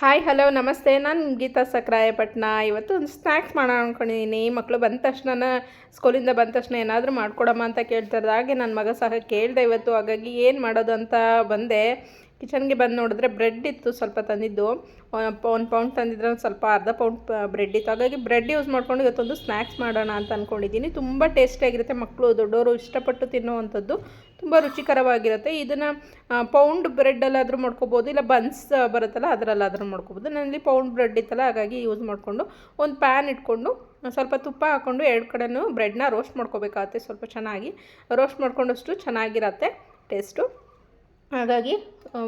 Hi hello ನಮಸ್ತೆ. ನಾನು ಗೀತಾ ಸಕ್ರಾಯಪಟ್ಟಣ ಇವತ್ತು ಒಂದು ಸ್ನ್ಯಾಕ್ಸ್ ಮಾಡೋಣ ಅಂದ್ಕೊಂಡಿದ್ದೀನಿ ಮಕ್ಕಳು ಬಂದ ತಕ್ಷಣ ಸ್ಕೂಲಿಂದ ಬಂದ ತಕ್ಷಣ ಏನಾದರೂ ಮಾಡ್ಕೊಡಮ್ಮ ಅಂತ ಕೇಳ್ತಾರೆ ಹಾಗೆ ನನ್ನ ಮಗ ಸಹ ಕೇಳಿದೆ ಇವತ್ತು. ಹಾಗಾಗಿ ಏನು ಮಾಡೋದು ಅಂತ ಬಂದೆ. ಕಿಚನ್ಗೆ ಬಂದು ನೋಡಿದ್ರೆ ಬ್ರೆಡ್ ಇತ್ತು ಸ್ವಲ್ಪ ತಂದಿದ್ದು. ಒಂದು ಪೌಂಡ್ ತಂದಿದ್ರೆ ಒಂದು ಸ್ವಲ್ಪ ಅರ್ಧ ಪೌಂಡ್ ಬ್ರೆಡ್ ಇತ್ತು. ಹಾಗಾಗಿ ಬ್ರೆಡ್ ಯೂಸ್ ಮಾಡ್ಕೊಂಡು ಇವತ್ತೊಂದು ಸ್ನ್ಯಾಕ್ಸ್ ಮಾಡೋಣ ಅಂತ ಅಂದ್ಕೊಂಡಿದ್ದೀನಿ ತುಂಬ ಟೇಸ್ಟಿಯಾಗಿರುತ್ತೆ ಮಕ್ಕಳು ದೊಡ್ಡವರು ಇಷ್ಟಪಟ್ಟು ತಿನ್ನುವಂಥದ್ದು. ತುಂಬ ರುಚಿಕರವಾಗಿರುತ್ತೆ. ಇದನ್ನು ಪೌಂಡ್ ಬ್ರೆಡ್ಡಲ್ಲಾದರೂ ಮಾಡ್ಕೋಬೋದು, ಇಲ್ಲ ಬನ್ಸ್ ಬರುತ್ತಲ್ಲ ಅದರಲ್ಲಾದರೂ ಮಾಡ್ಕೋಬೋದು. ನನ್ನಲ್ಲಿ ಪೌಂಡ್ ಬ್ರೆಡ್ ಇತ್ತಲ್ಲ, ಹಾಗಾಗಿ ಯೂಸ್ ಮಾಡಿಕೊಂಡು ಒಂದು ಪ್ಯಾನ್ ಇಟ್ಕೊಂಡು, ಸ್ವಲ್ಪ ತುಪ್ಪ ಹಾಕ್ಕೊಂಡು ಎರಡು ಕಡೆನೂ ಬ್ರೆಡ್ನ ರೋಸ್ಟ್ ಮಾಡ್ಕೋಬೇಕಾಗತ್ತೆ. ಸ್ವಲ್ಪ ಚೆನ್ನಾಗಿ ರೋಸ್ಟ್ ಮಾಡ್ಕೊಂಡಷ್ಟು ಚೆನ್ನಾಗಿರತ್ತೆ ಟೇಸ್ಟು ಹಾಗಾಗಿ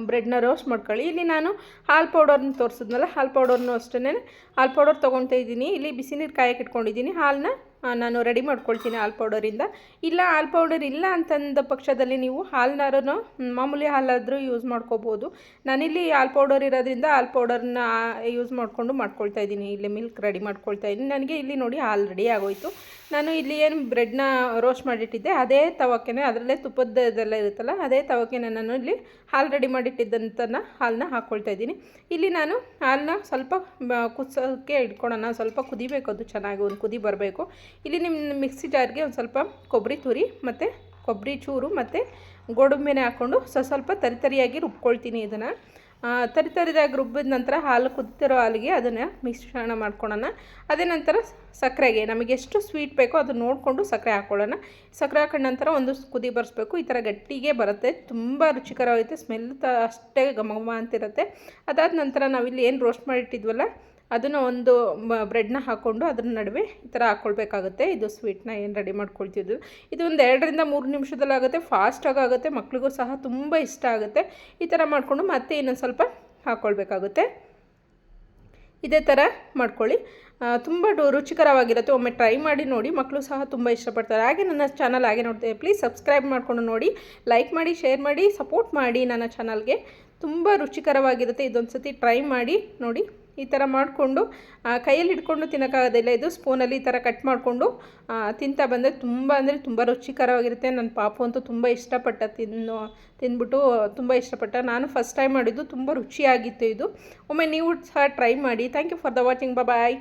ಬ್ರೆಡ್ನ ರೋಸ್ಟ್ ಮಾಡ್ಕೊಳ್ಳಿ. ಇಲ್ಲಿ ನಾನು ಹಾಲು ಪೌಡರ್ನ ತೋರಿಸಿದ್ನಲ್ಲ, ಹಾಲು ಪೌಡರ್ನು ಅಷ್ಟೇ ಹಾಲು ಪೌಡರ್ ತೊಗೊಳ್ತಾ ಇದ್ದೀನಿ. ಇಲ್ಲಿ ಬಿಸಿ ನೀರು ಕಾಯಕ್ಕೆ ಇಟ್ಕೊಂಡಿದ್ದೀನಿ. ಹಾಲನ್ನ ನಾನು ರೆಡಿ ಮಾಡ್ಕೊಳ್ತೀನಿ ಹಾಲು ಪೌಡರಿಂದ ಇಲ್ಲ, ಹಾಲು ಪೌಡರ್ ಇಲ್ಲ ಅಂತಂದ ಪಕ್ಷದಲ್ಲಿ ನೀವು ಹಾಲನ್ನಾರೂ ಮಾಮೂಲಿ ಹಾಲಾದರೂ ಯೂಸ್ ಮಾಡ್ಕೋಬೋದು. ನಾನಿಲ್ಲಿ ಹಾಲು ಪೌಡರ್ ಇರೋದ್ರಿಂದ ಹಾಲು ಪೌಡರ್ನ ಯೂಸ್ ಮಾಡಿಕೊಂಡು ಮಾಡ್ಕೊಳ್ತಾ ಇದ್ದೀನಿ. ಇಲ್ಲಿ ಮಿಲ್ಕ್ ರೆಡಿ ಮಾಡ್ಕೊಳ್ತಾ ಇದ್ದೀನಿ. ನನಗೆ ಇಲ್ಲಿ ನೋಡಿ ಹಾಲು ರೆಡಿ ಆಗೋಯಿತು. ನಾನು ಇಲ್ಲಿ ಏನು ಬ್ರೆಡ್ನ ರೋಸ್ಟ್ ಮಾಡಿಟ್ಟಿದ್ದೆ. ಅದೇ ತವಕೆನೇ, ಅದರಲ್ಲೇ ತುಪ್ಪದ್ದೆಲ್ಲ ಇರುತ್ತಲ್ಲ, ಅದೇ ತವಕೆನ ನಾನು ಇಲ್ಲಿ ಹಾಲು ರೆಡಿ ಮಾಡಿಟ್ಟಿದ್ದಂತನ ಹಾಲನ್ನ ಹಾಕ್ಕೊಳ್ತಾ ಇದ್ದೀನಿ. ಇಲ್ಲಿ ನಾನು ಹಾಲನ್ನ ಸ್ವಲ್ಪ ಕುದಿಸೋಕ್ಕೆ ಇಟ್ಕೊಳ್ಳೋಣ ಸ್ವಲ್ಪ ಕುದಿಬೇಕು ಅದು ಚೆನ್ನಾಗಿ, ಒಂದು ಕುದಿ ಬರಬೇಕು. ಇಲ್ಲಿ ನಿಮ್ಮ ಮಿಕ್ಸಿ ಜಾರ್ಗೆ ಒಂದು ಸ್ವಲ್ಪ ಕೊಬ್ಬರಿ ತುರಿ ಮತ್ತು ಕೊಬ್ಬರಿ ಚೂರು ಮತ್ತು ಗೋಡಂಬಿನೇ ಹಾಕ್ಕೊಂಡು ಸ್ವಲ್ಪ ಸ್ವಲ್ಪ ತರಿತರಿಯಾಗಿ ರುಬ್ಕೊಳ್ತೀನಿ ಇದನ್ನು. ತರಿತರಿದಾಗಿ ರುಬ್ಬಿದ ನಂತರ ಹಾಲು ಕುದ್ದಿರೋ ಹಾಲಿಗೆ ಅದನ್ನು ಮಿಶ್ರಣ ಮಾಡ್ಕೊಳ್ಳೋಣ ಅದೇ ನಂತರ ಸಕ್ಕರೆಗೆ ನಮಗೆ ಎಷ್ಟು ಸ್ವೀಟ್ ಬೇಕೋ ಅದನ್ನು ನೋಡಿಕೊಂಡು ಸಕ್ಕರೆ ಹಾಕ್ಕೊಳ್ಳೋಣ ಸಕ್ಕರೆ ಹಾಕೊಂಡ ನಂತರ ಒಂದು ಕುದಿ ಬರೆಸ್ಬೇಕು. ಈ ಥರ ಗಟ್ಟಿಗೆ ಬರುತ್ತೆ. ತುಂಬ ರುಚಿಕರವಾಗುತ್ತೆ. ಸ್ಮೆಲ್ ತ ಅಷ್ಟೇ ಘಮ ಅಂತಿರುತ್ತೆ. ಅದಾದ ನಂತರ ನಾವಿಲ್ಲಿ ಏನು ರೋಸ್ಟ್ ಮಾಡಿಟ್ಟಿದ್ವಲ್ಲ ಅದನ್ನು ಒಂದು ಬ್ರೆಡ್ನ ಹಾಕ್ಕೊಂಡು ಅದ್ರ ನಡುವೆ ಈ ಥರ ಹಾಕ್ಕೊಳ್ಬೇಕಾಗುತ್ತೆ ಇದು ಸ್ವೀಟ್ನ ಏನು ರೆಡಿ ಮಾಡ್ಕೊಳ್ತಿದ್ದು ಇದು ಒಂದು ಎರಡರಿಂದ ಮೂರು ನಿಮಿಷದಲ್ಲಿ ಆಗುತ್ತೆ. ಫಾಸ್ಟಾಗಿ ಆಗುತ್ತೆ. ಮಕ್ಳಿಗೂ ಸಹ ತುಂಬ ಇಷ್ಟ ಆಗುತ್ತೆ. ಈ ಥರ ಮಾಡಿಕೊಂಡು ಮತ್ತೆ ಇನ್ನೊಂದು ಸ್ವಲ್ಪ ಹಾಕ್ಕೊಳ್ಬೇಕಾಗುತ್ತೆ ಇದೇ ಥರ ಮಾಡ್ಕೊಳ್ಳಿ. ತುಂಬ ರುಚಿಕರವಾಗಿರುತ್ತೆ. ಒಮ್ಮೆ ಟ್ರೈ ಮಾಡಿ ನೋಡಿ ಮಕ್ಕಳು ಸಹ ತುಂಬ ಇಷ್ಟಪಡ್ತಾರೆ. ಹಾಗೆ ನನ್ನ ಚಾನಲ್ ಹಾಗೆ ನೋಡ್ತೇವೆ ಪ್ಲೀಸ್ ಸಬ್ಸ್ಕ್ರೈಬ್ ಮಾಡಿಕೊಂಡು ನೋಡಿ. ಲೈಕ್ ಮಾಡಿ ಶೇರ್ ಮಾಡಿ ಸಪೋರ್ಟ್ ಮಾಡಿ ನನ್ನ ಚಾನಲ್ಗೆ ತುಂಬ ರುಚಿಕರವಾಗಿರುತ್ತೆ. ಇದೊಂದು ಸತಿ ಟ್ರೈ ಮಾಡಿ ನೋಡಿ. ಈ ಥರ ಮಾಡಿಕೊಂಡು ಕೈಯಲ್ಲಿ ಹಿಡ್ಕೊಂಡು ತಿನ್ನೋಕ್ಕಾಗೋದಿಲ್ಲ. ಇದು ಸ್ಪೂನಲ್ಲಿ ಈ ಥರ ಕಟ್ ಮಾಡಿಕೊಂಡು ತಿಂತಾ ಬಂದರೆ ತುಂಬ ಅಂದರೆ ತುಂಬ ರುಚಿಕರವಾಗಿರುತ್ತೆ. ನನ್ನ ಪಾಪು ಅಂತೂ ತುಂಬ ಇಷ್ಟಪಟ್ಟ ತಿನ್ನು, ತಿಂದ್ಬಿಟ್ಟು ತುಂಬ ಇಷ್ಟಪಟ್ಟ. ನಾನು ಫಸ್ಟ್ ಟೈಮ್ ಮಾಡಿದ್ದು, ತುಂಬ ರುಚಿಯಾಗಿತ್ತು ಇದು. ಒಮ್ಮೆ ನೀವು ಸಹ ಟ್ರೈ ಮಾಡಿ. Thank you for the watching bye